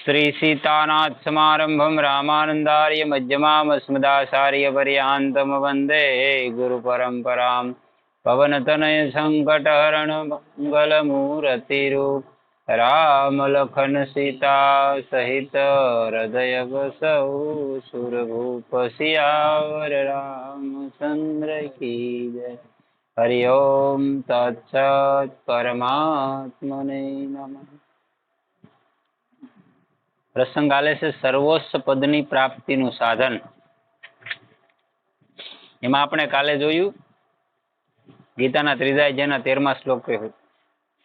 શ્રી સીતાનાથ સમારંભમ રામાનંદાર્ય મધ્યમામ સ્મદાચાર્ય પર્યાંતમ વંદે ગુરુ પરંપરામ પવનતનય સંકટહરણ મંગલમૂર્તિરૂપ રામ લખન સીતા સહિત હૃદય બસૌ સુરભૂપ સિયાવર રામચંદ્ર કી જય હરિ ઓમ તત્સત પરમાત્મને નમઃ પ્રસંગ આલે છે, સર્વોચ્ચ પદની પ્રાપ્તિનું સાધન. એમાં આપણે કાલે જોયું, ગીતાના ત્રીજા અધ્યાયના તેરમા શ્લોક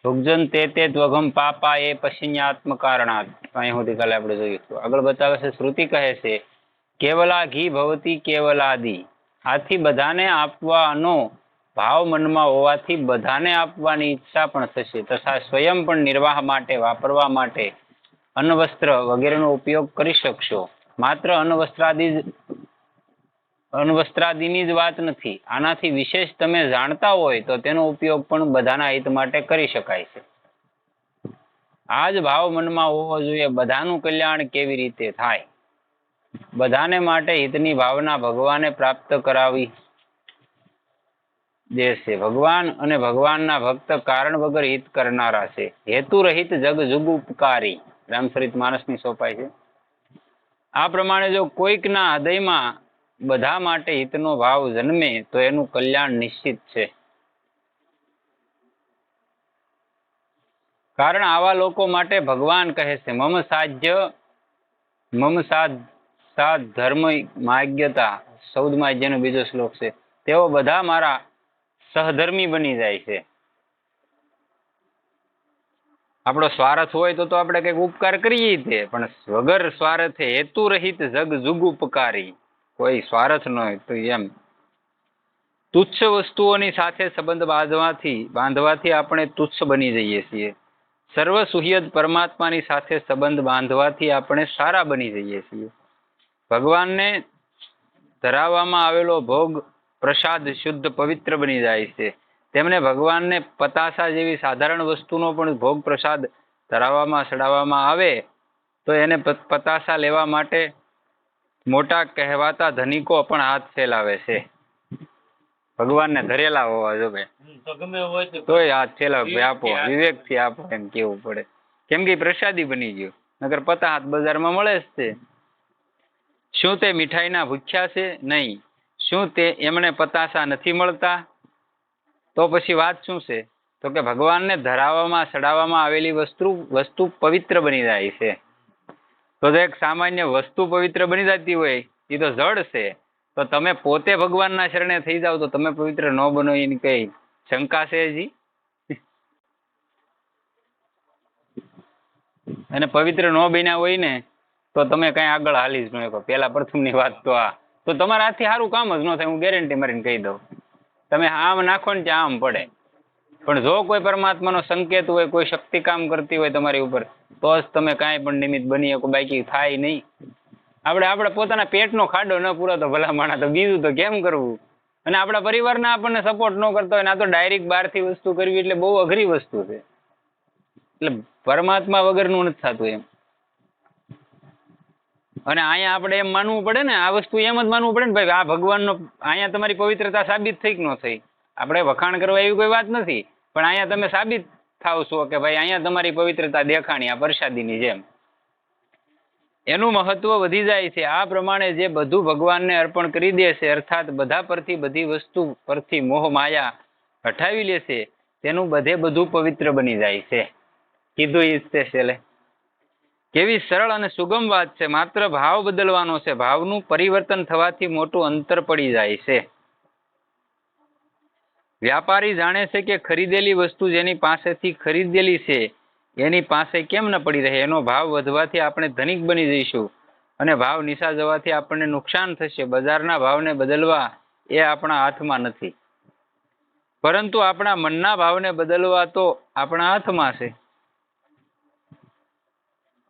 ભુગજન તે તે ત્વગમ પાપા એ પશ્ચિન્યાત્મ કારણાત અહીં સુધી કાલે આપણે જોયું આગળ બતાવે છે, શ્રુતિ કહે છે, કેવલા ઘી ભવતી કેવલાદી. આથી બધાને આપવાનો ભાવ મનમાં હોવાથી બધાને આપવાની ઈચ્છા પણ થશે, તથા સ્વયં પણ નિર્વાહ માટે, વાપરવા માટે અન્ન વગેરેનો ઉપયોગ કરી શકશો. માત્ર અન્ન વસ્ત્રાદિ જ વાત નથી. આનાથી વિશેષ તમે જાણતા હોય તો તેનો ઉપયોગ પણ બધાના હિત માટે કરી શકાય છે. આ જ ભાવ મનમાં હોવો જોઈએ, બધાનું કલ્યાણ કેવી રીતે થાય? બધાને માટે હિતની ભાવના ભગવાને પ્રાપ્ત કરાવી દેશે. ભગવાન અને ભગવાનના ભક્ત કારણ વગર હિત કરનારા છે. હેતુ રહિત જગ જુગ ઉપકારી રામચરિત માનસની સોંપાય છે. આ પ્રમાણે જો કોઈકના હૃદયમાં બધા માટે હિતનો ભાવ જન્મે, તો એનું કલ્યાણ નિશ્ચિત છે. કારણ આવા લોકો માટે ભગવાન કહે છે, મમ સાધ્ય, મમ સાધ સાધ ધર્મ માગ્યતા ચૌદ માગ્યનો બીજો શ્લોક છે. તેઓ બધા મારા સહધર્મી બની જાય છે. આપણો સ્વાર્થ હોય તો તો આપણે કંઈક ઉપકાર કરીએ તે પણ વગર સ્વાર્થે હેતુ રહિત જગ જુગ ઉપકારી કોઈ સ્વાર્થ ન હોય તો એમ. તુચ્છ વસ્તુઓની સાથે સંબંધ બાંધવાથી બાંધવાથી આપણે તુચ્છ બની જઈએ છીએ. સર્વ સુહ્યદ પરમાત્માની સાથે સંબંધ બાંધવાથી આપણે સારા બની જઈએ છીએ. ભગવાનને ધરાવવામાં આવેલો ભોગ પ્રસાદ શુદ્ધ પવિત્ર બની જાય છે. તેમને ભગવાનને પતાસા જેવી સાધારણ વસ્તુનો પણ ભોગ પ્રસાદ ધરાવવામાં સડાવવામાં આવે તો એને પતાસા લેવા માટે મોટા કહેવાતા ધનિકો પણ હાથ ફેલાવે છે. ભગવાનને ધરેલા હોવા જોવે તોય હાથ ફેલાવે ભાઈ આપો વિવેકથી થી આપો એમ કેવું પડે. કેમ કે પ્રસાદી બની ગયો. નગર પતા હાથ બજારમાં મળે જ તે. શું તે મીઠાઈના ભૂખ્યા છે? નહીં. શું તે એમણે પતાસા નથી મળતા? તો પછી વાત શું છે? તો કે ભગવાનને ધરાવવામાં ચડાવવામાં આવેલી વસ્તુ વસ્તુ પવિત્ર બની જાય છે. તો એક સામાન્ય વસ્તુ પવિત્ર બની જતી હોય એ તો જડ છે. તો તમે પોતે ભગવાનના શરણે થઈ જાઓ તો તમે પવિત્ર ન બનો એની કઈ શંકા છે હજી? અને પવિત્ર ન બન્યા હોય ને, તો તમે કઈ આગળ હાલી જ ન શકો. પેલા પ્રથમની વાત તો આ. તો તમારા હાથથી સારું કામ જ ન થાય, હું ગેરંટી મારીને કહી દઉં. તમે આમ નાખો ને ત્યાં આમ પડે. પણ જો કોઈ પરમાત્માનો સંકેત હોય, કોઈ શક્તિ કામ કરતી હોય તમારી ઉપર, તો જ તમે કાંઈ પણ નિમિત્ત બની શકો, બાકી થાય નહીં. આપણે આપણે પોતાના પેટનો ખાડો ન પૂરો તો ભલા માણા તો બીજું તો કેમ કરવું? અને આપણા પરિવારના આપણને સપોર્ટ ન કરતા હોય ને તો ડાયરેક્ટ બહારથી વસ્તુ કરવી એટલે બહુ અઘરી વસ્તુ છે. એટલે પરમાત્મા વગરનું નથી થતું એમ. અને અહીંયા આપણે એમ માનવું પડે ને, આ વસ્તુ એમ જ માનવું પડે ને, ભાઈ, આ ભગવાનનો અહીંયા તમારી પવિત્રતા સાબિત થઈ કે ન થઈ? આપણે વખાણ કરવા એવી કોઈ વાત નથી, પણ અહીંયા તમે સાબિત થાવ છો કે ભાઈ, અહીંયા તમારી પવિત્રતા દેખાણી, આ પ્રસાદીની જેમ. એનું મહત્વ વધી જાય છે. આ પ્રમાણે જે બધું ભગવાનને અર્પણ કરી દે છે, અર્થાત બધા પરથી બધી વસ્તુ પરથી મોહ, માયા હટાવી લેશે તેનું બધે બધું પવિત્ર બની જાય છે. કીધું ઈ જ તે છેલ્લે. કેવી સરળ અને સુગમ વાત છે. માત્ર ભાવ બદલવાનો છે. ભાવનું પરિવર્તન થવાથી મોટું અંતર પડી જાય છે. વ્યાપારી જાણે છે કે ખરીદેલી વસ્તુ જેની પાસેથી ખરીદેલી છે, એની પાસે કેમ ન પડી રહે? એનો ભાવ વધવાથી આપણે ધનિક બની જઈશું અને ભાવ નિશા જવાથી આપણને નુકસાન થશે. બજારના ભાવને બદલવા એ આપણા હાથમાં નથી. પરંતુ આપણા મનના ભાવને બદલવા તો આપણા હાથમાં છે.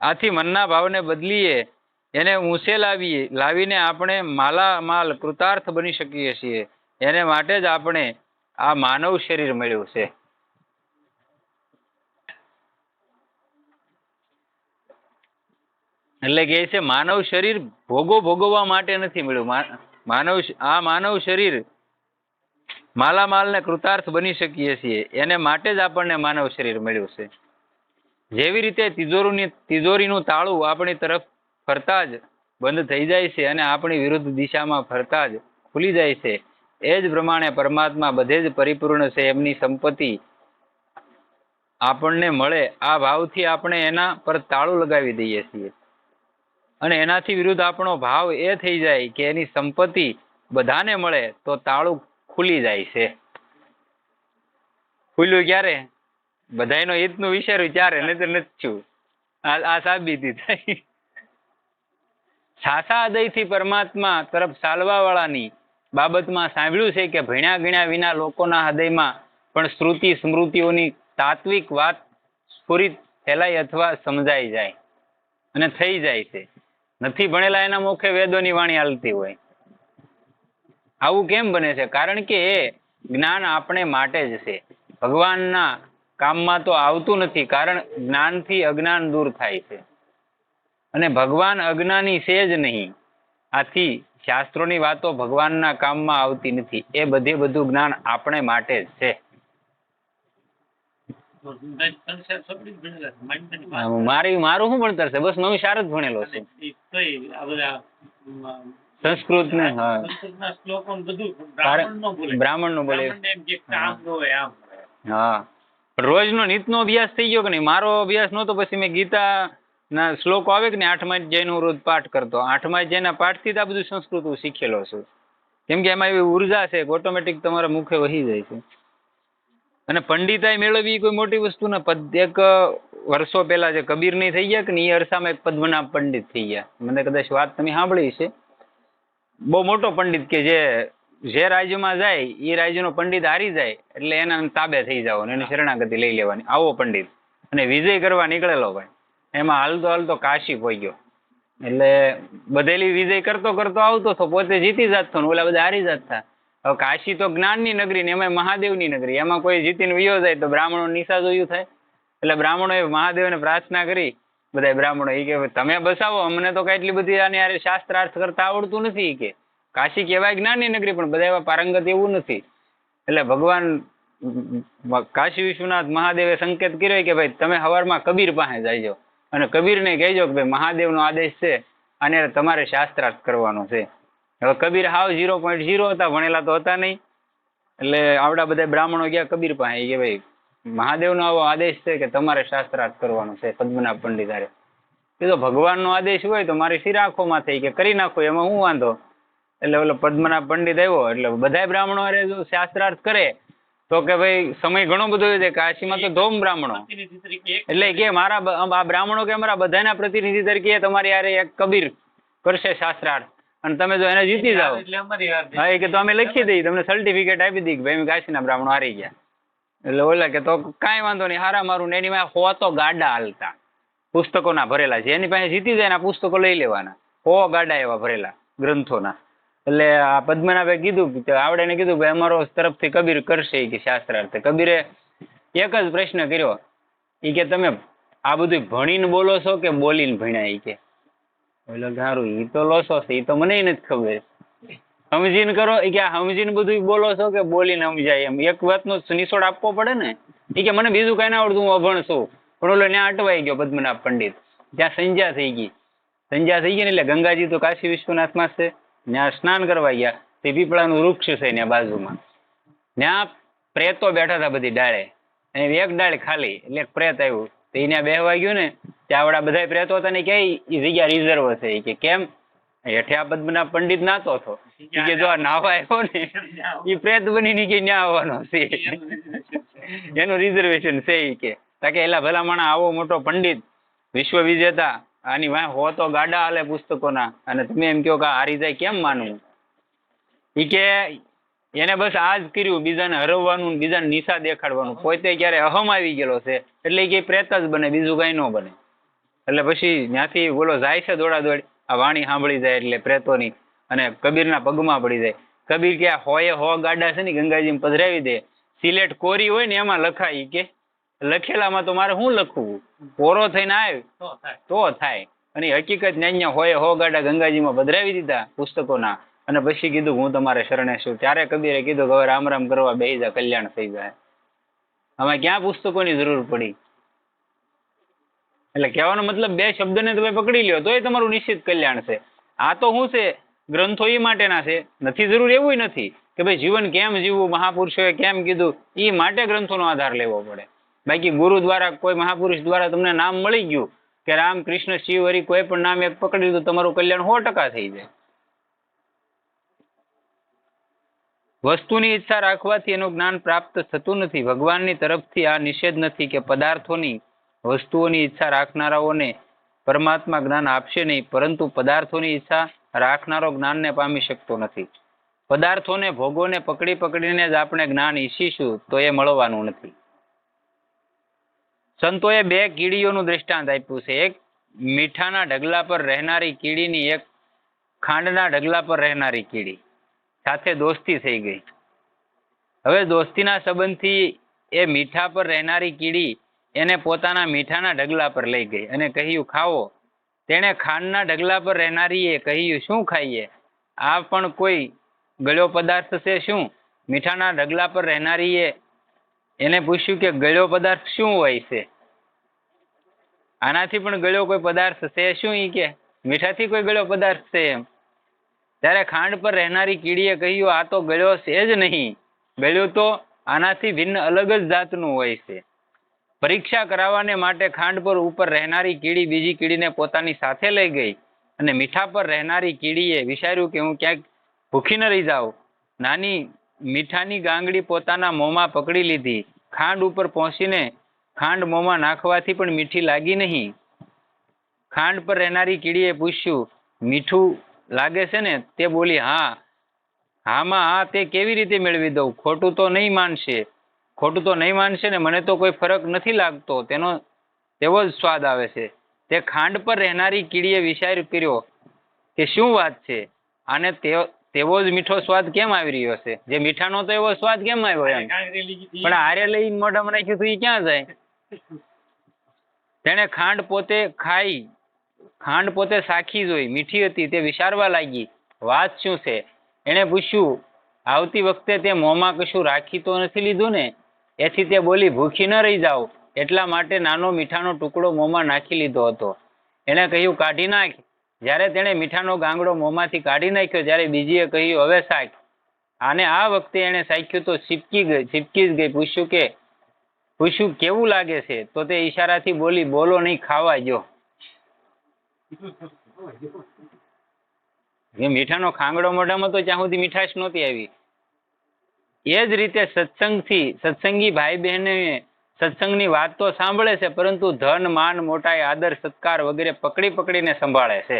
આથી મનના ભાવને બદલીએ, એને ઊંચે લાવીએ, લાવીને આપણે માલામાલ કૃતાર્થ બની શકીએ છીએ. એને માટે જ આપણે આ માનવ શરીર મળ્યું છે. એટલે કે છે, માનવ શરીર ભોગો ભોગવવા માટે નથી મળ્યું. માનવ આ માનવ શરીર માલામાલને કૃતાર્થ બની શકીએ છીએ. એને માટે જ આપણને માનવ શરીર મળ્યું છે. જેવી રીતે તિજોરીની તિજોરીનું તાળું આપણી તરફ ફરતા જ બંધ થઈ જાય છે અને આપણી વિરુદ્ધ દિશામાં ફરતા જ ખુલી જાય છે, એ જ પ્રમાણે પરમાત્મા બધે જ પરિપૂર્ણ છે, એમની સંપત્તિ આપણને મળે, આ ભાવથી આપણે એના પર તાળું લગાવી દઈએ છીએ. અને એનાથી વિરુદ્ધ આપણો ભાવ એ થઈ જાય કે એની સંપત્તિ બધાને મળે, તો તાળું ખુલી જાય છે. ખુલ્યું ક્યારે? બધાયનો હિતનું વિચાર્યું ત્યારે નહીં નથી થયું. આ સાબિતી થઈ. સાસા હૃદયથી પરમાત્મા તરફ ચાલવા વાળાની બાબતમાં સાંભળ્યું છે કે ભણ્યા ગણ્યા વિના લોકોના હૃદયમાં પણ શ્રુતિ સ્મૃતિઓની તાત્વિક વાત સ્ફુરિત ફેલાય અથવા સમજાઈ જાય અને થઈ જાય છે. નથી ભણેલા એના મુખે વેદોની વાણી હાલતી હોય. આવું કેમ બને છે? કારણ કે એ જ્ઞાન આપણે માટે જ છે. ભગવાનના કામમાં તો આવતું નથી કારણ જ્ઞાનથી અજ્ઞાન દૂર થાય છે. અને ભગવાન અજ્ઞાની છે જ નહીં. આથી શાસ્ત્રોની વાતો ભગવાનના કામમાં આવતી નથી. એ બધે બધું જ્ઞાન આપણે માટે જ છે. મારી મારું શું ભણતર છે? બસ નવી શાર જ ભણેલો છે. સંસ્કૃત ને હા. બ્રાહ્મણનું બોલે. હા. રોજનો નિતનો અભ્યાસ થઈ ગયો કે નહીં? મારો અભ્યાસ નહોતો, પછી મેં ગીતા ના શ્લોકો આવે કે નહીં? આઠમા જૈન હું રોજ પાઠ કરતો. આઠમા જૈન પાઠથી જ આ બધું સંસ્કૃત હું શીખેલો છું. કેમ કે એમાં એવી ઊર્જા છે ઓટોમેટિક તમારા મુખે વહી જાય છે. અને પંડિતાઈ મેળવવી કોઈ મોટી વસ્તુ ના, પદ એક વર્ષો પહેલા જે કબીરની થઈ ગયા કે એ અરસામાં એક પદ્મનાભ પંડિત થઈ ગયા. મને કદાચ વાત તમે સાંભળી છે બહુ મોટો પંડિત કે જે જે રાજ્યમાં જાય એ રાજ્યનો પંડિત હારી જાય, એટલે એના તાબે થઈ જવાનું એની શરણાગતિ લઈ લેવાની. આવો પંડિત. અને વિજય કરવા નીકળેલો ભાઈ. એમાં હાલતો હાલતો કાશી પહોંચ્યો એટલે બધેલી વિજય કરતો કરતો આવતો તો પોતે જીતી જાતતો ને ઓલા બધા હારી જાતતા હવે કાશી તો જ્ઞાનની નગરી ને એમાં મહાદેવની નગરી. એમાં કોઈ જીતીને વિયો જાય તો બ્રાહ્મણો નિશા જોયું થાય. એટલે બ્રાહ્મણોએ મહાદેવને પ્રાર્થના કરી. બધા બ્રાહ્મણો એ કે તમે બસાવો. અમને તો કઈ એટલી બધી આની હારે શાસ્ત્રાર્થ કરતા આવડતું નથી કે. કાશી કહેવાય જ્ઞાનની નગરી, પણ બધા એવા પારંગત એવું નથી. એટલે ભગવાન કાશી વિશ્વનાથ મહાદેવે સંકેત કર્યો કે ભાઈ, તમે હવારમાં કબીર પાસે જાયજો. અને કબીરને કહેજો કે ભાઈ, મહાદેવનો આદેશ છે, અને તમારે શાસ્ત્રાર્થ કરવાનો છે. હવે કબીર હાવ ઝીરો પોઈન્ટ ઝીરો હતા, ભણેલા તો હતા નહીં. એટલે આવડા બધા બ્રાહ્મણો ગયા કબીર પાસે કે ભાઈ, મહાદેવનો આવો આદેશ છે કે તમારે શાસ્ત્રાર્થ કરવાનો છે, પદ્મનાભ પંડિતારે. એ તો ભગવાનનો આદેશ હોય તો મારી શિરાખોમાં થઈ કે કરી નાખો, એમાં હું વાંધો? એટલે ઓલો પદ્મનાભ પંડિત આવ્યો એટલે બધા બ્રાહ્મણો અરે જો શાસ્ત્રાર્થ કરે તો કે ભાઈ સમય ઘણો બધો છે કાશીમાં તો ધોમ બ્રાહ્મણો. એટલે કે મારા આ બ્રાહ્મણો કે અમારા બધાના પ્રતિનિધિ તરીકે તમારી હારે એક કબીર કરશે શાસ્ત્રાર્થ. અને તમે જો એને જીતી જાઓ. હા એ કે તો અમે લખી દઈએ તમને સર્ટિફિકેટ આપી દઈએ કે ભાઈ અમે કાશીના બ્રાહ્મણો હારી ગયા. એટલે ઓલા કે તો કાંઈ વાંધો નહીં હારા મારું ને એની માં હો તો ગાડા હાલતા. પુસ્તકોના ભરેલા છે. એની પાસે જીતી જાય ને પુસ્તકો લઈ લેવાના. હો ગાડા એવા ભરેલા ગ્રંથોના. એટલે આ પદ્મનાભે કીધું કે આવડે ને કીધું કે અમારો તરફથી કબીર કરશે કે શાસ્ત્રાર્થ. કબીરે એક જ પ્રશ્ન કર્યો. એ કે તમે આ બધું ભણીને બોલો છો કે બોલીને ભણ્યા? એ કે સારું એ તો લોસો છે એ તો મને નથી ખબર. સમજીને કરો. એ કે સમજીને બધું બોલો છો કે બોલીને સમજાય? એમ. એક વાતનો નિસોડ આપવો પડે ને. ઈ કે, મને બીજું કઈ ના આવડતું, હું અભણ છું. પણ ઓલો ત્યાં અટવાઈ ગયો પદ્મનાભ પંડિત. ત્યાં સંજ્યા થઈ ગઈ. સંજ્યા થઈ ગઈ ને એટલે ગંગાજી તો કાશી વિશ્વનાથમાં છે. ત્યાં સ્નાન કરવા ગયા. તે પીપળાનું વૃક્ષ છે ત્યાં બાજુમાં? ત્યાં પ્રેતો બેઠા હતા બધી ડાળે. અને એક ડાળ ખાલી, એટલે એક પ્રેત આવ્યું. તો એને બેહવા ગયું ને, ત્યાં બધા પ્રેતો હતા ને કે એ જગ્યા રિઝર્વ છે. કે કેમ? હેઠે આ પદ્મના પંડિત નાતો હતો. કે જો આ નાવા આવ્યો ને એ પ્રેત બની કે ન્યા આવવાનો છે. એનું રિઝર્વેશન છે ઈ કે. તાકે એલા ભલા માણા આવો મોટો પંડિત, વિશ્વ વિજેતા આની વાંહે હો તો ગાડા હાલે પુસ્તકોના. અને તમે એમ કહો કે હારી જાય કેમ માનવું? ઈ કે એને બસ આ જ કર્યું, બીજાને હરવવાનું બીજાને નિશા દેખાડવાનું. પોતે ક્યારે અહમ આવી ગયેલો છે, એટલે કે પ્રેત જ બને, બીજું કઈ ન બને. એટલે પછી ત્યાંથી બોલો, જાય છે દોડા દોડ આ વાણી સાંભળી જાય એટલે પ્રેતોની અને કબીરના પગમાં પડી જાય. કબીર કે હોએ હો ગાડા છે ને ગંગાજીમાં પધરાવી દે. સિલેટ કોરી હોય ને એમાં લખાય કે લખેલામાં તો મારે શું લખવું? પોરો થઈને આવે તો થાય. અને એ હકીકત ન્યાન્ય હોય હો ગાડા ગંગાજીમાં પધરાવી દીધા પુસ્તકોના. અને પછી કીધું હું તમારે શરણે છું. ત્યારે કબીરે કીધું કે હવે રામ રામ કરવા બેહી જા કલ્યાણ થઈ જાય. આમાં ક્યાં પુસ્તકોની જરૂર પડી? એટલે કહેવાનો મતલબ બે શબ્દને તમે પકડી લ્યો તોય તમારું નિશ્ચિત કલ્યાણ છે. આ તો શું છે? ગ્રંથો એ માટેના છે. નથી જરૂર એવું નથી કે ભાઈ જીવન કેમ જીવવું મહાપુરુષોએ કેમ કીધું? એ માટે ગ્રંથોનો આધાર લેવો પડે. બાકી ગુરુ દ્વારા કોઈ મહાપુરુષ દ્વારા તમને નામ મળી ગયું કે રામ, કૃષ્ણ, શિવ, હરી કોઈ પણ નામ એક પકડી લીધું, તમારું કલ્યાણ સો ટકા થઈ જાય. વસ્તુની ઈચ્છા રાખવાથી એનું જ્ઞાન પ્રાપ્ત થતું નથી. ભગવાનની તરફથી આ નિષેધ નથી કે પદાર્થોની વસ્તુઓની ઈચ્છા રાખનારાઓને પરમાત્મા જ્ઞાન આપશે નહીં, પરંતુ પદાર્થોની ઈચ્છા રાખનારો જ્ઞાનને પામી શકતો નથી. પદાર્થોને ભોગોને પકડી પકડીને જ આપણે જ્ઞાન ઈચ્છીશું તો એ મળવાનું નથી. સંતોએ બે કીડીઓનું દૃષ્ટાંત આપ્યું છે. એક મીઠાના ઢગલા પર રહેનારી કીડીની, એક ખાંડના ઢગલા પર રહેનારી કીડી. સાથે દોસ્તી થઈ ગઈ. હવે દોસ્તીના સંબંધથી એ મીઠા પર રહેનારી કીડી એને પોતાના મીઠાના ઢગલા પર લઈ ગઈ અને કહ્યું, ખાઓ. તેણે ખાંડના ઢગલા પર રહેનારીએ કહ્યું, શું ખાઈએ? આ પણ કોઈ ગળ્યો પદાર્થ છે શું? મીઠાના ઢગલા પર રહેનારીએ એને પૂછ્યું કે ગળ્યો પદાર્થ શું હોય છે? આનાથી પણ ગળ્યો કોઈ પદાર્થ છે શું ઈ કે? મીઠાથી કોઈ ગળ્યો પદાર્થ છે એમ. ત્યારે ખાંડ પર રહેનારી કીડીએ કહ્યું, આ તો ગળ્યો છે જ નહીં. ગળ્યું તો આનાથી ભિન્ન અલગ જ જાતનું હોય છે. પરીક્ષા કરાવવાને માટે ખાંડ પર ઉપર રહેનારી કીડી બીજી કીડીને પોતાની સાથે લઈ ગઈ અને મીઠા પર રહેનારી કીડીએ વિચાર્યું કે હું ક્યાંક ભૂખી ન રહી જાઉં. નાની મીઠાની ગાંગડી પોતાના મોંમાં પકડી લીધી. ખાંડ ઉપર પહોંચીને ખાંડ મોંમાં નાખવાથી પણ મીઠી લાગી નહીં. ખાંડ પર રહેનારી કીડીએ પૂછ્યું, મીઠું લાગે છે ને? તે બોલી, હા. હામાં હા તે કેવી રીતે મેળવી દઉં? ખોટું તો નહીં માનશે. ખોટું તો નહીં માનશે ને, મને તો કોઈ ફરક નથી લાગતો. તેનો, તેવો જ સ્વાદ આવે છે. તે ખાંડ પર રહેનારી કીડીએ વિચાર કર્યો કે શું વાત છે? આને તેવો જ મીઠો સ્વાદ કેમ આવી રહ્યો છે? જે મીઠાનો તો એવો સ્વાદ કેમ આવ્યો એમ? પણ હારે લઈને મોઢામાં નાખ્યું તો એ ક્યાં જાય? તેણે ખાંડ પોતે ખાઈ ખાંડ પોતે સાખી જોઈ મીઠી હતી તે વિચારવા લાગી વાત શું છે? એણે પૂછ્યું આવતી વખતે તે મોંમાં કશું રાખી તો નથી લીધું ને? એથી તે બોલી ભૂખી ન રહી જાવ એટલા માટે નાનો મીઠાનો ટુકડો મોંમાં નાખી લીધો હતો. એણે કહ્યું કાઢી નાખ. જ્યારે તેણે મીઠાનો ગાંગડો મોંમાંથી કાઢી નાખ્યો, જ્યારે બીજીએ કહ્યું, હવે શાક આને આ વખતે એણે સાખ્યું તો છીપકી ગઈ છીપકી જ ગઈ. પૂછ્યું કે, પૂછ્યું કેવું લાગે છે? તો તે ઈશારાથી બોલી, બોલો નહીં, ખાવા જો. મીઠાનો ખાંગડો મોઢામાં તો ત્યાં સુધી મીઠાશ નહોતી આવી. એ જ રીતે સત્સંગથી, સત્સંગી ભાઈ બહેને સત્સંગની વાત તો સાંભળે છે, પરંતુ ધન, માન, મોટાઈ, આદર, સત્કાર વગેરે પકડી પકડીને સંભાળે છે.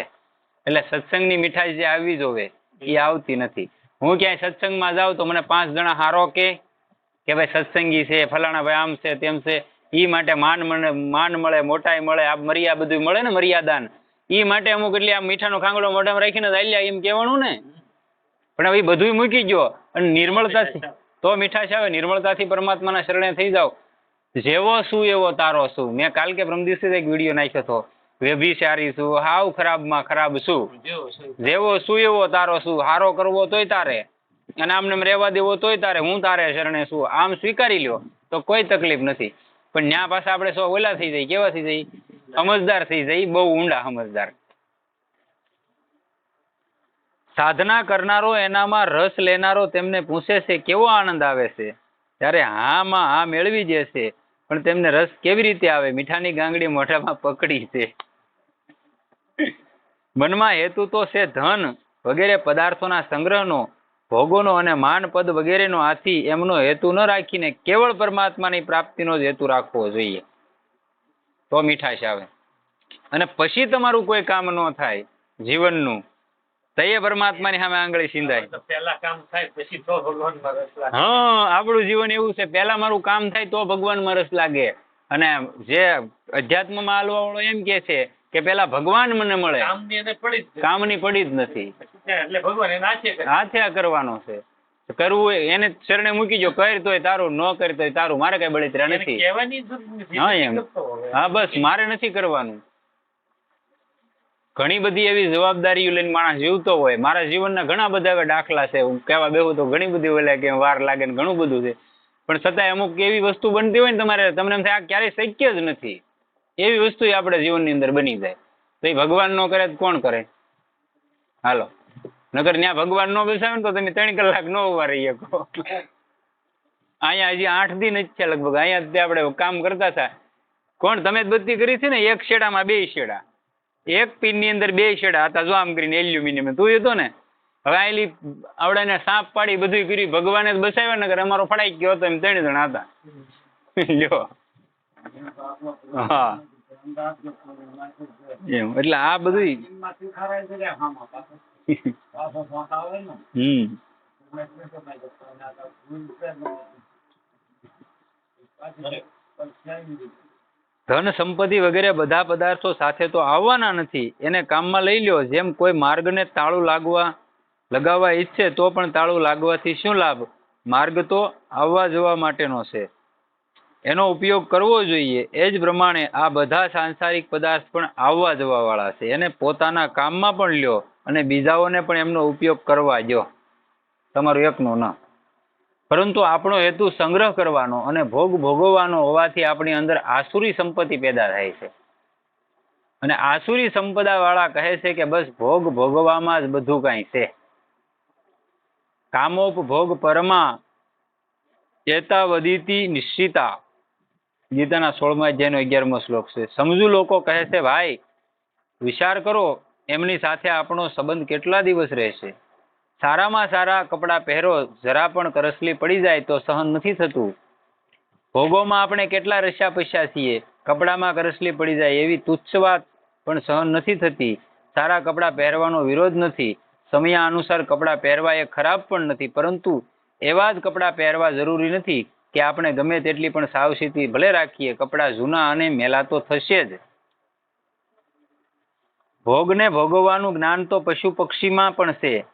એટલે સત્સંગની મીઠાઈ જે આવવી જોવે, એ આવતી નથી. હું ક્યાંય સત્સંગમાં જાઉં તો મને પાંચ જણા હારો કે કે ભાઈ સત્સંગી છે, ફલાણા ભાઈ આમ છે, તેમ છે એ માટે માન મળે માન મળે, મોટાઈ મળે, આ મર્યા બધું મળે ને મર્યાદાન. ઈ માટે અમુક એટલે આ મીઠાનો ખાંગડો મોઢામાં રાખીને ચાલ્યા એમ કહેવાનું ને. પણ હવે બધું મૂકી ગયો. અને નિર્મળતાથી, તો મીઠાશ આવે, નિર્મળતાથી પરમાત્માના શરણે થઈ જાવ જેવો શું એવો તારો શું? મેં કાલ કે પ્રમ દિવસે એક વીડિયો નાખ્યો હતો. વ્યભિચારી શું હાવ ખરાબમાં ખરાબ શું? જેવો શું એવો તારો શું? હારો કરવો તોય તારે. અને આમને રહેવા દેવો તોય તારે. હું તારે શરણે શું આમ સ્વીકારી લ્યો તો કોઈ તકલીફ નથી. પણ ન્યા પાછા આપણે સો ઓલા થઈ જાય કેવા થઈ જાય સમજદાર થઈ જાય બહુ ઊંડા સમજદાર. સાધના કરનારો એનામાં રસ લેનારો તેમને પૂછે છે કેવો આનંદ આવે છે? ત્યારે હા માં હા મેળવી જશે પણ તેમને રસ કેવી રીતે આવે? મીઠાની ગાંગડી મોઢામાં પકડી છે. મનમાં હેતુ તો છે ધન વગેરે પદાર્થોના સંગ્રહનો, ભોગોનો અને માન પદ વગેરેનો આથી એમનો હેતુ ન રાખીને કેવળ પરમાત્માની પ્રાપ્તિનો જ હેતુ રાખવો જોઈએ. તો મીઠાશ આવે. અને પછી તમારું કોઈ કામ ન થાય જીવનનું. તો એ પરમાત્માની સામે આંગળી સિંધાય તો કામ થાય પછી તો ભગવાનમાં રસ લાગે. હા આપણું જીવન એવું છે પહેલા મારું કામ થાય તો ભગવાનમાં રસ લાગે. અને જે અધ્યાત્મમાં હાલવા વાળો એમ કે છે કે પેલા ભગવાન મને મળે. કામની પડી જ નથી. એટલે ભગવાન હાથે આ કરવાનો છે. કરવું એને શરણે મૂકી જો કર તોય તારું ન કર તોય તારું. મારે કઈ બળતરા નથી. હા એમ. હા બસ મારે નથી કરવાનું. ઘણી બધી એવી જવાબદારીઓ લઈને માણસ જીવતો હોય. મારા જીવનના ઘણા બધા એવા દાખલા છે. હું કહેવા બેહું તો ઘણી બધી ઓલા કે વાર લાગે ને ઘણું બધું છે. પણ છતાંય અમુક એવી વસ્તુ બનતી હોય ને તમારે, તમને એમ થાય આ ક્યારેય શક્ય જ નથી. એવી વસ્તુ આપણે જીવનની અંદર બની જાય. તો એ ભગવાન નો કરે તો કોણ કરે? હાલો. નગર ત્યાં ભગવાન નો બેસાવે ને તો તમે ત્રણ કલાક નો ઊભા રહી શકો અહીંયા હજી આઠ દિન જ છે લગભગ. અહીંયા આપણે કામ કરતા હતા. કોણ? તમે જ બધી કરી છે ને? એક શેડામાં બે શેડા. એક પિનની અંદર બે શેડા હતા, જો આમ કરીને એલ્યુમિનિયમ તું હતો ને? હવે આયલી આવડાને સાપ પાડી બધું કર્યું. ભગવાને જ બસાવ્યા નગર અમારો ફડાઈ ગયો હતો, એમ ત્રણ જણા હતા. લ્યો. હા. એમ, એટલે આ બધું હમ. ધન સંપત્તિ વગેરે બધા પદાર્થો સાથે તો આવવાના નથી. એને કામમાં લઈ લ્યો. જેમ કોઈ માર્ગને તાળું લાગવા, લગાવવા ઈચ્છે, તો પણ તાળું લાગવાથી શું લાભ? માર્ગ તો આવવા જવા માટેનો છે. એનો ઉપયોગ કરવો જોઈએ. એ જ પ્રમાણે આ બધા સાંસારિક પદાર્થ પણ આવવા જવા વાળા છે. એને પોતાના કામમાં પણ લ્યો અને બીજાઓને પણ એમનો ઉપયોગ કરવા દો તમારું એકનું ન પરંતુ આપણો હેતુ સંગ્રહ કરવાનો અને ભોગ ભોગવવાનો હોવાથી આપણી અંદર આસુરી સંપત્તિ પેદા થાય છે. અને આસુરી સંપદા વાળા કહે છે કે બસ ભોગ ભોગવામાં જ બધું કાંઈ છે. કામોપભોગ પરમા ચેતાવદિતિ નિશ્ચિતા. ગીતાના સોળમા અધ્યાયનો અગિયારમો શ્લોક છે. સમજુ લોકો કહે છે, ભાઈ, વિચાર કરો, એમની સાથે આપણો સંબંધ કેટલા દિવસ રહેશે? સારામાં સારા કપડાં પહેરો, જરા પણ કરસલી પડી જાય તો સહન નથી થતું. ભોગોમાં આપણે કેટલા રસ્યા પસ્યા છીએ? કપડામાં કરસલી પડી જાય એવી તુચ્છ વાત પણ સહન નથી થતી. સારા કપડાં પહેરવાનો વિરોધ નથી. સમયા અનુસાર કપડાં પહેરવા એ ખરાબ પણ નથી, પરંતુ એવા જ કપડાં પહેરવા જરૂરી નથી કે આપણે ગમે તેટલી પણ સાવચેતી ભલે રાખીએ, કપડાં જૂના અને મેલા તો થશે જ. ભોગને ભોગવવાનું જ્ઞાન તો પશુ પક્ષીમાં પણ છે.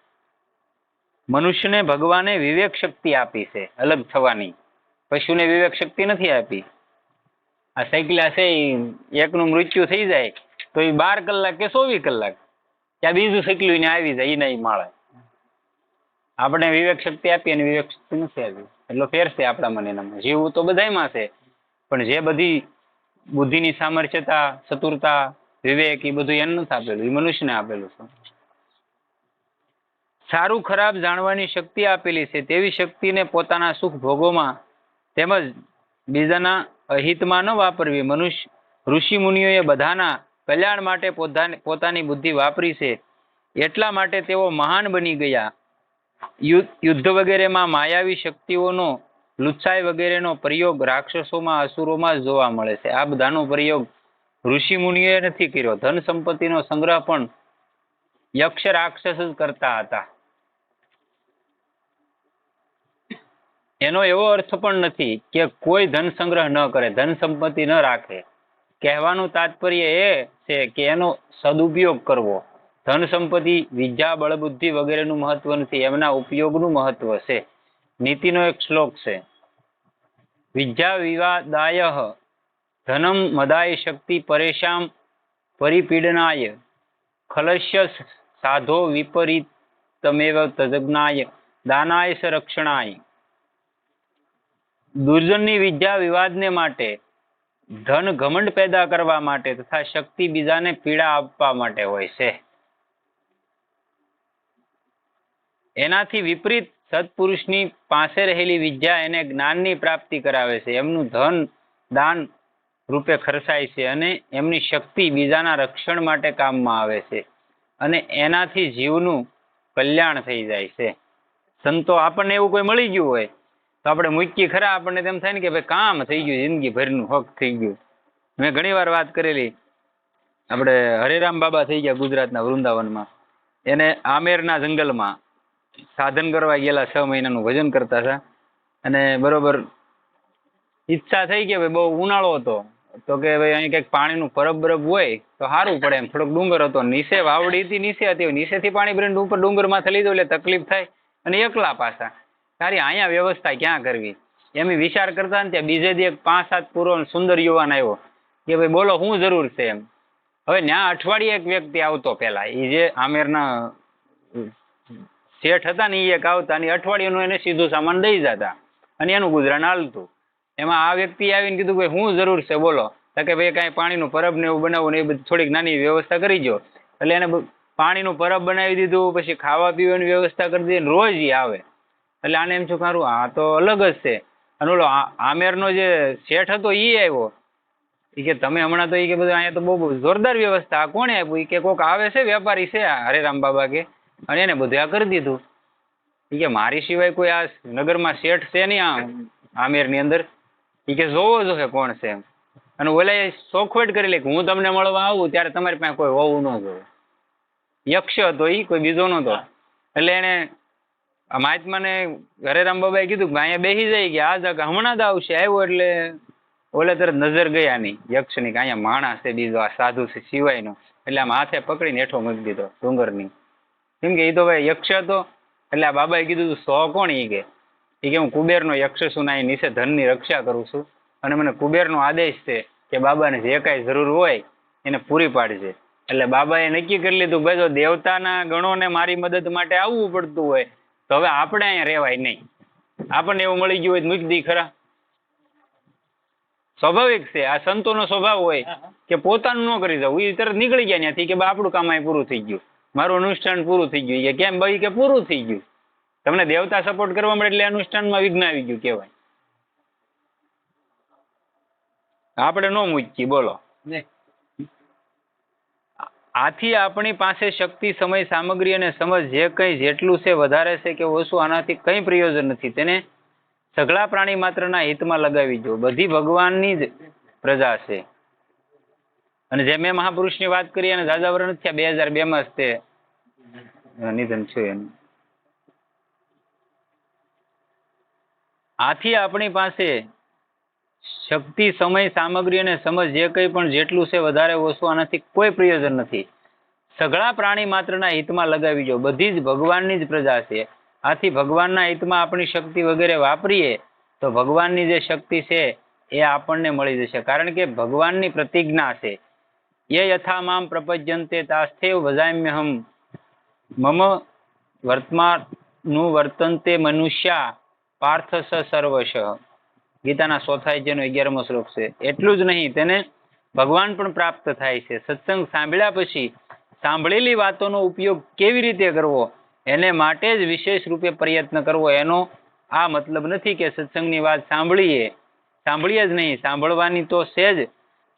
મનુષ્યને ભગવાને વિવેક શક્તિ આપી છે, અલગ થવાની. પશુને વિવેક શક્તિ નથી આપી. આ સૈકલા છે ઈ, એકનું મૃત્યુ થઈ જાય, તો એ બાર કલાક કે ચોવીસ કલાક ત્યાં બીજું સાયકલું ને આવી જાય નહીં મળે. આપણે વિવેક શક્તિ આપી અને વિવેક શક્તિ નથી આપી. એટલો ફેર છે આપણા મને એનામાં. જીવવું તો બધામાં છે, પણ જે બધી બુદ્ધિની સામર્થ્યતા, ચતુરતા, વિવેક એ બધું એને નથી આપેલું એ મનુષ્યને આપેલું છે. સારું ખરાબ જાણવાની શક્તિ આપેલી છે તેવી શક્તિને પોતાના સુખ ભોગોમાં તેમજ બીજાના અહિતમાં ન વાપરવી. મનુષ્ય, ઋષિ મુનિઓએ બધાના કલ્યાણ માટે પોતાની બુદ્ધિ વાપરી છે. એટલા માટે તેઓ મહાન બની ગયા. યુદ્ધ વગેરેમાં માયાવી શક્તિઓનો, લુચ્છાઈ વગેરેનો પ્રયોગ રાક્ષસોમાં, અસુરોમાં જોવા મળે છે. આ બધાનો પ્રયોગ ઋષિ મુનિઓએ નથી કર્યો. ધન સંપત્તિનો સંગ્રહ પણ યક્ષ રાક્ષસ જ કરતા હતા. એનો એવો અર્થ પણ નથી કે કોઈ ધન સંગ્રહ ન કરે, ધન સંપત્તિ ન રાખે. કહેવાનું તાત્પર્ય એ છે કે એનો સદુપયોગ કરવો. ધન સંપત્તિ, વિદ્યા, બળબુદ્ધિ વગેરેનું મહત્વ નથી, એમના ઉપયોગનું મહત્વ છે. નીતિનો એક શ્લોક છે. વિદ્યા વિવાદાય, ધનમ મદાય શક્તિ પરેશામ પરિપીડનાય, ખલસ્ય સાધો વિપરીતમેવ તજજ્ઞાય, દાનાય સ રક્ષણાય દુર્જનની વિદ્યા વિવાદને માટે, ધન ઘમંડ પેદા કરવા માટે તથા શક્તિ બીજાને પીડા આપવા માટે હોય છે. એનાથી વિપરીત સત્પુરુષની પાસે રહેલી વિદ્યા એને જ્ઞાનની પ્રાપ્તિ કરાવે છે. એમનું ધન, દાન રૂપે ખર્ચાય છે અને એમની શક્તિ બીજાના રક્ષણ માટે કામમાં આવે છે અને એનાથી જીવનું કલ્યાણ થઈ જાય છે. સંતો આપણને એવું કોઈ મળી ગયું હોય તો આપણે મૂકી ખરા, આપણને તેમ થાય ને કે ભાઈ કામ થઈ ગયું જિંદગી ભરનું હક થઈ ગયું. મેં ઘણી વાર વાત કરેલી. આપણે હરેરામ બાબા થઈ ગયા ગુજરાતના વૃંદાવનમાં. એને આમેરના જંગલમાં સાધન કરવા ગયેલા છ મહિનાનું ભજન કરતા હતા. અને બરોબર ઈચ્છા થઈ કે ભાઈ બહુ ઉનાળો હતો. તો કે ભાઈ અહીં કંઈક પાણીનું પરબ બરબ હોય તો સારું પડે એમ. થોડોક ડુંગર હતો. નીચે વાવડી હતી, નીચે હતી. નીચેથી પાણી ભરીને ઉપર ડુંગરમાં થઈ લીધું એટલે તકલીફ થાય અને એકલા પાછા. તારી અહીંયા વ્યવસ્થા ક્યાં કરવી? એમ વિચાર કરતા ને ત્યાં બીજે દી એક પાંચ સાત પૂરો સુંદર યુવાન આવ્યો. કે ભાઈ, બોલો શું જરૂર છે એમ. હવે ત્યાં અઠવાડિયે એક વ્યક્તિ આવતો પેલા. એ જે આમેરના શેઠ હતા ને એ એક આવતા અને અઠવાડિયાનું એને સીધું સામાન દઈ જતા. અને એનું ગુજરાન હાલતું. એમાં આ વ્યક્તિ આવીને કીધું કે શું જરૂર છે, બોલો. કે ભાઈ કાંઈ પાણીનું પરબ ને એવું બનાવવું ને એ બધી થોડીક નાની વ્યવસ્થા કરી જો એટલે એને પાણીનું પરબ બનાવી દીધું, પછી ખાવા પીવાની વ્યવસ્થા કરી દીધી રોજ એ આવે. એટલે આને એમ છું ખારું આ તો અલગ જ છે. અને ઓલો આમેરનો જે શેઠ હતો એ આવ્યો. ઈ કે તમે હમણાં તો એ કે બધું અહીંયા તો બહુ જોરદાર વ્યવસ્થા, આ કોણે આપ્યું? એ કે કોક આવે છે વેપારી છે હરે હરેરામ બાબા કે. અને એને બધું આ કરી દીધું. ઈ કે મારી સિવાય કોઈ આ નગરમાં શેઠ છે નહીં આ આમેરની અંદર. ઈ કે જોવો જોશે કોણ છે એમ. અને ઓલા ચોખવટ કરી લે કે હું તમને મળવા આવું ત્યારે તમારી પાસે કોઈ હોવું ન જોવું યક્ષ હતો એ કોઈ બીજો નતો એટલે એને આ મને ઘરે બાબાએ કીધું કે અહીંયા બેસી જાય કે આ જગ હમણાં જ આવશે, આવ્યો એટલે ઓલે તરત નજર ગયા નહીં. યક્ષની કે અહીંયા માણસ છે, બીજો આ સાધુ છે સિવાયનો એટલે આમ હાથે પકડીને હેઠો મૂકી દીધો, ડુંગરની. કેમ કે એ તો ભાઈ યક્ષ હતો, એટલે આ બાબાએ કીધું તું, સો કોણ એ કે? એ કે, હું કુબેરનો યક્ષ છું ને નીચે ધનની રક્ષા કરું છું. અને મને કુબેરનો આદેશ છે કે બાબાને જે કાંઈ જરૂર હોય એને પૂરી પાડશે એટલે બાબાએ નક્કી કરી લીધું, ભાઈ, જો દેવતાના ગણોને મારી મદદ માટે આવવું પડતું હોય તો હવે આપણે અહીંયા રહેવાય નહીં. આપણને એવું મળી ગયું હોય મૂકી દી ખરા. સ્વાભાવિક છે આ સંતોનો સ્વભાવ હોય કે પોતાનું ન કરી જવું એ તરત નીકળી ગયા ત્યાંથી કે આપણું કામ અહીં પૂરું થઈ ગયું. મારું અનુષ્ઠાન પૂરું થઈ ગયું. કે કેમ ભાઈ? કે પૂરું થઈ ગયું. તમને દેવતા સપોર્ટ કરવા મળે એટલે અનુષ્ઠાનમાં વિઘ્ન આવી ગયું કહેવાય. આપણે ન મૂકીએ બોલો. આથી આપણી પાસે શક્તિ, સમય, સામગ્રી અને સમજ જે કંઈ જેટલું છે વધારે છે કે ઓછું, આનાથી કંઈ પ્રયોજન નથી. તેને સઘળા પ્રાણી માત્રના હિતમાં લગાવી જો. બધી ભગવાનની જ પ્રજા છે. અને જે મેં મહાપુરુષની વાત કરી અને દાદા વરણ થયા બે હજાર બે માં તે નિધન છે એનું. આથી આપણી પાસે શક્તિ, સમય, સામગ્રી અને સમજ જે કંઈ પણ જેટલું છે વધારે ઓછું આનાથી કોઈ પ્રયોજન નથી. સઘળા પ્રાણી માત્રના હિતમાં લગાવી જો. બધી જ ભગવાનની જ પ્રજા છે. આથી ભગવાનના હિતમાં આપણી શક્તિ વગેરે વાપરીએ તો ભગવાનની જે શક્તિ છે એ આપણને મળી જશે. કારણ કે ભગવાનની પ્રતિજ્ઞા છે. એ યથા મામ પ્રપજ્યંતે તાસ્થેવ વજામ્યહમ. મમ વર્તમાનું વર્તન્તે મનુષ્યા પાર્થ સર્વશ. ગીતાના ચોથા અધ્યાયનો અગિયારમો શ્લોક છે. એટલું જ નહીં, તેને ભગવાન પણ પ્રાપ્ત થાય છે. સત્સંગ સાંભળ્યા પછી સાંભળેલી વાતોનો ઉપયોગ કેવી રીતે કરવો? એને માટે જ વિશેષ રૂપે પ્રયત્ન કરવો. એનો આ મતલબ નથી કે સત્સંગની વાત સાંભળીએ. સાંભળીએ જ નહીં, સાંભળવાની તો છે જ.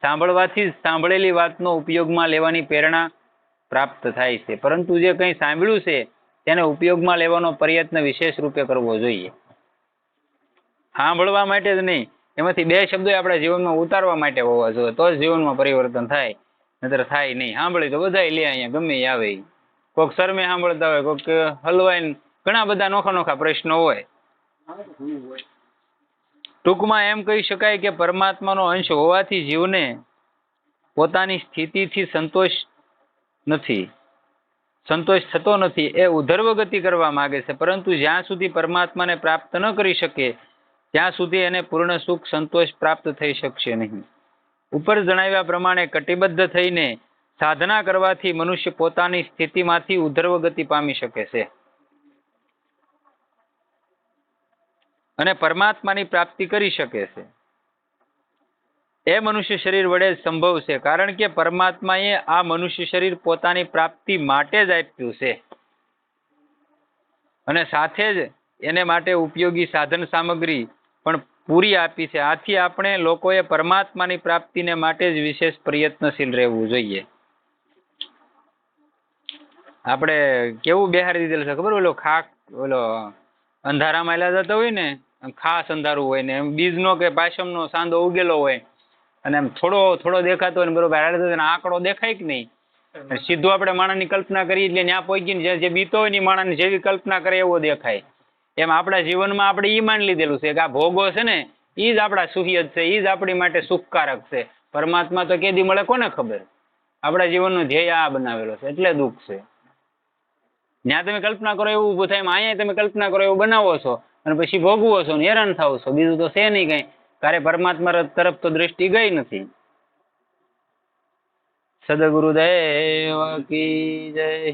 સાંભળવાથી જ સાંભળેલી વાતનો ઉપયોગમાં લેવાની પ્રેરણા પ્રાપ્ત થાય છે. પરંતુ જે કંઈ સાંભળ્યું છે, તેને ઉપયોગમાં લેવાનો પ્રયત્ન વિશેષ રૂપે કરવો જોઈએ. સાંભળવા માટે જ નહીં. એમાંથી બે શબ્દો આપણા જીવનમાં ઉતારવા માટે હોવા જોઈએ. તો જ જીવનમાં પરિવર્તન થાય. નતર થાય નહીં. સાંભળી તો બધા લે અહીંયા, ગમે આવે કોક શરમે સાંભળતા હોય, કોક હલવાઈ ઘણા બધા નોખા નોખા પ્રશ્નો હોય. ટૂંકમાં એમ કહી શકાય કે પરમાત્માનો અંશ હોવાથી જીવને પોતાની સ્થિતિથી સંતોષ નથી. સંતોષ થતો નથી. એ ઉધર્વ ગતિ કરવા માંગે છે. પરંતુ જ્યાં સુધી પરમાત્માને પ્રાપ્ત ન કરી શકે ત્યાં સુધી એને પૂર્ણ સુખ સંતોષ પ્રાપ્ત થઈ શકશે નહીં. ઉપર જણાવ્યા પ્રમાણે કટિબદ્ધ થઈને સાધના કરવાથી મનુષ્ય પોતાની સ્થિતિમાંથી ઉધર્વ ગતિ પામી શકે છે. અને પરમાત્માની પ્રાપ્તિ કરી શકે છે. એ મનુષ્ય શરીર વડે સંભવ છે, કારણ કે પરમાત્માએ આ મનુષ્ય શરીર પોતાની પ્રાપ્તિ માટે જ આપ્યું છે. અને સાથે જ એને માટે ઉપયોગી સાધન સામગ્રી પણ પૂરી આપી છે. આથી આપણે લોકોએ પરમાત્માની પ્રાપ્તિને માટે જ વિશેષ પ્રયત્નશીલ રહેવું જોઈએ. આપણે કેવું બેહારી દીધેલું છે ખબર? ઓલો ખાક, ઓલો અંધારામાં એલા જતા હોય ને ખાસ અંધારું હોય ને, એમ બીજનો કે પાશમનો સાંદો ઉગેલો હોય અને એમ થોડો થોડો દેખાતો હોય ને બરોબર તો આંકડો દેખાય કે નહીં? સીધો આપણે માણસની કલ્પના કરીએ એટલે ત્યાં પહોંચીને જે બીતો હોય ને માણસની જેવી કલ્પના કરે એવો દેખાય. એમ આપણા જીવનમાં આપણે એ માની લીધેલું છે કે આ ભોગો છે ને એ જ આપણા સુહિયત છે એ જ આપણી માટે સુખકારક છે. પરમાત્મા તો કેદી મળે કોને ખબર? આપણા જીવનનો ધ્યેય આ બનાવેલો છે, એટલે દુઃખ છે. ત્યાં તમે કલ્પના કરો એવું ઊભું થાય અહીંયા તમે કલ્પના કરો એવું બનાવો છો અને પછી ભોગવો છો ને, હેરાન થાવ છો, બીજું તો છે નહીં કઈ. ક્યારે પરમાત્મા તરફ તો દ્રષ્ટિ ગઈ નથી. સદગુરુદેવ કી જય.